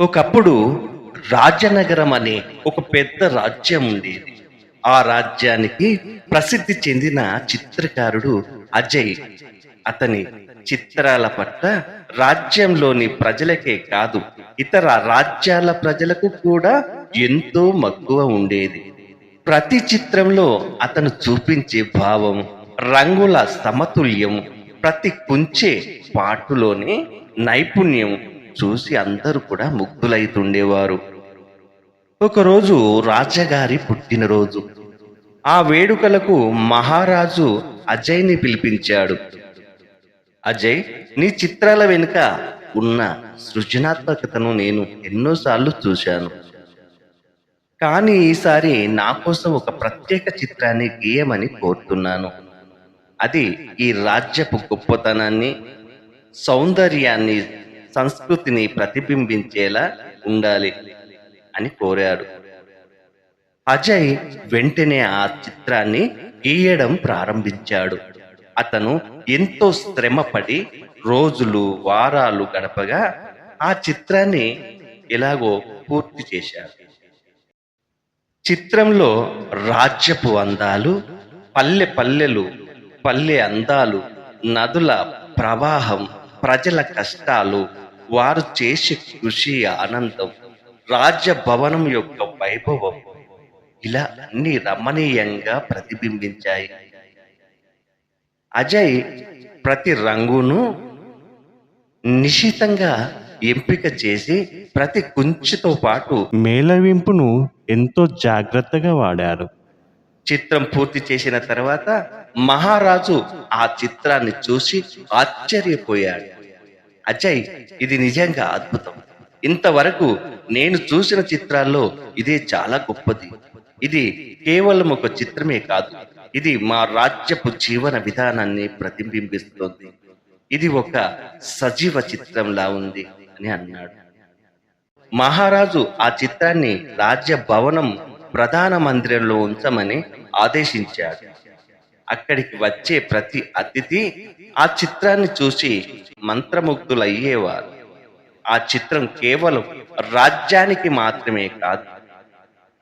ఒకప్పుడు రాజనగరం అనే ఒక పెద్ద రాజ్యం ఉండేది. ఆ రాజ్యానికి ప్రసిద్ధి చెందిన చిత్రకారుడు అజయ్. అతని చిత్రాల పట్ల రాజ్యంలోని ప్రజలకే కాదు ఇతర రాజ్యాల ప్రజలకు కూడా ఎంతో మక్కువ ఉండేది. ప్రతి చిత్రంలో అతను చూపించే భావం రంగుల సమతుల్యం ప్రతి కుంచే పాటులోనే నైపుణ్యం చూసి అందరూ కూడా ముగ్ధులైతుండేవారు ఒకరోజు రాజగారి పుట్టినరోజు. ఆ వేడుకలకు మహారాజు అజయ్ని పిలిపించాడు. అజయ్ నీ చిత్రాల వెనుక ఉన్న సృజనాత్మకతను నేను ఎన్నోసార్లు చూశాను. కానీ ఈసారి నా కోసం ఒక ప్రత్యేక చిత్రాన్ని గీయమని కోరుతున్నాను. అది ఈ రాజ్యపు గొప్పతనాన్ని సౌందర్యాన్ని సంస్కృతిని ప్రతిబింబించేలా ఉండాలి అని కోరాడు. అజయ్ వెంటనే ఆ చిత్రాన్ని గీయడం ప్రారంభించాడు. అతను ఎంతో శ్రమపడి రోజులు వారాలు గడపగా ఆ చిత్రాన్ని ఎలాగో పూర్తి చేశాడు. చిత్రంలో రాజ్యపు అందాలు పల్లె పల్లెలు పల్లె అందాలు నదుల ప్రవాహం ప్రజల కష్టాలు వారు చేసే కృషి ఆనందం రాజ్య భవనం యొక్క వైభవం ఇలా అన్ని రమణీయంగా ప్రతిబింబించాయి. అజయ్ ప్రతి రంగును నిశితంగా ఎంపిక చేసి ప్రతి కుంచుతో పాటు మేళవింపును ఎంతో జాగ్రత్తగా వాడారు. చిత్రం పూర్తి చేసిన తర్వాత మహారాజు ఆ చిత్రాన్ని చూసి ఆశ్చర్యపోయాడు. అజయ్ ఇది నిజంగా అద్భుతం. ఇంతవరకు నేను చూసిన చిత్రాల్లో ఇదే చాలా గొప్పది. ఇది కేవలం ఒక చిత్రమే కాదు ఇది మా రాజ్యపు జీవన విధానాన్ని ప్రతిబింబిస్తుంది. ఇది ఒక సజీవ చిత్రంలా ఉంది అని అన్నాడు. మహారాజు ఆ చిత్రాన్ని రాజ్య భవనం ప్రధాన మందిరంలో ఉంచమని ఆదేశించాడు. అక్కడికి వచ్చే ప్రతి అతిథి ఆ చిత్రాన్ని చూసి మంత్రముగ్ధులయ్యేవారు. ఆ చిత్రం కేవలం రాజ్యానికి మాత్రమే కాదు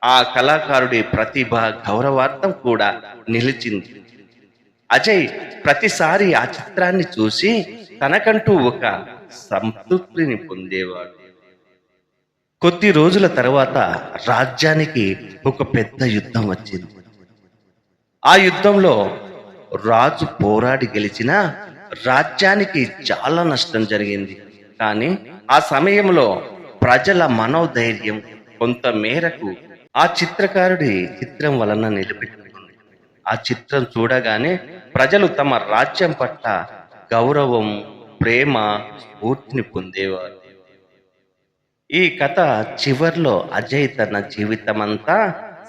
ఆ కళాకారుడి ప్రతిభ గౌరవార్థం కూడా నిలిచింది. అజయ్ ప్రతిసారి ఆ చిత్రాన్ని చూసి తనకంటూ ఒక సంతృప్తిని పొందేవాడు. కొద్ది రోజుల తర్వాత రాజ్యానికి ఒక పెద్ద యుద్ధం వచ్చింది. ఆ యుద్ధంలో రాజు పోరాడి గెలిచిన రాజ్యానికి చాలా నష్టం జరిగింది. కానీ ఆ సమయంలో ప్రజల మనోధైర్యం కొంత మేరకు ఆ చిత్రకారుడి చిత్రం వలన నిలబెట్టుకుంది. ఆ చిత్రం చూడగానే ప్రజలు తమ రాజ్యం పట్ల గౌరవం ప్రేమ స్ఫూర్తిని పొందేవారు. ఈ కథ చివర్లో అజయ్ తన జీవితమంతా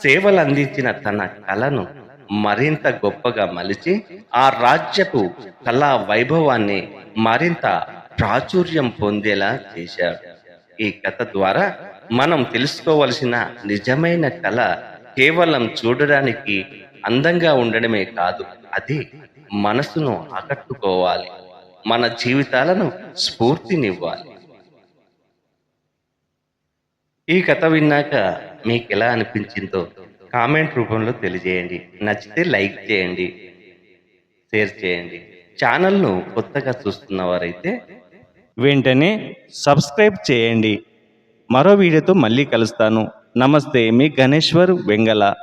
సేవలు అందించిన తన కళను మరింత గొప్పగా మలిచి ఆ రాజ్యపు కళా వైభవాన్ని మరింత ప్రాచుర్యం పొందేలా చేశాడు. ఈ కథ ద్వారా మనం తెలుసుకోవలసిన నిజమైన కళ కేవలం చూడడానికి అందంగా ఉండడమే కాదు అది మనసును ఆకట్టుకోవాలి మన జీవితాలను స్ఫూర్తినివ్వాలి. ఈ కథ విన్నాక మీకు ఎలా అనిపించిందో కామెంట్ రూపంలో తెలియజేయండి. నచ్చితే లైక్ చేయండి. షేర్ చేయండి. ఛానల్ను కొత్తగా చూస్తున్న వారైతే వెంటనే సబ్స్క్రైబ్ చేయండి. మరో వీడియోతో మళ్ళీ కలుస్తాను. నమస్తే మీ గణేశ్వర్ వెంగళ.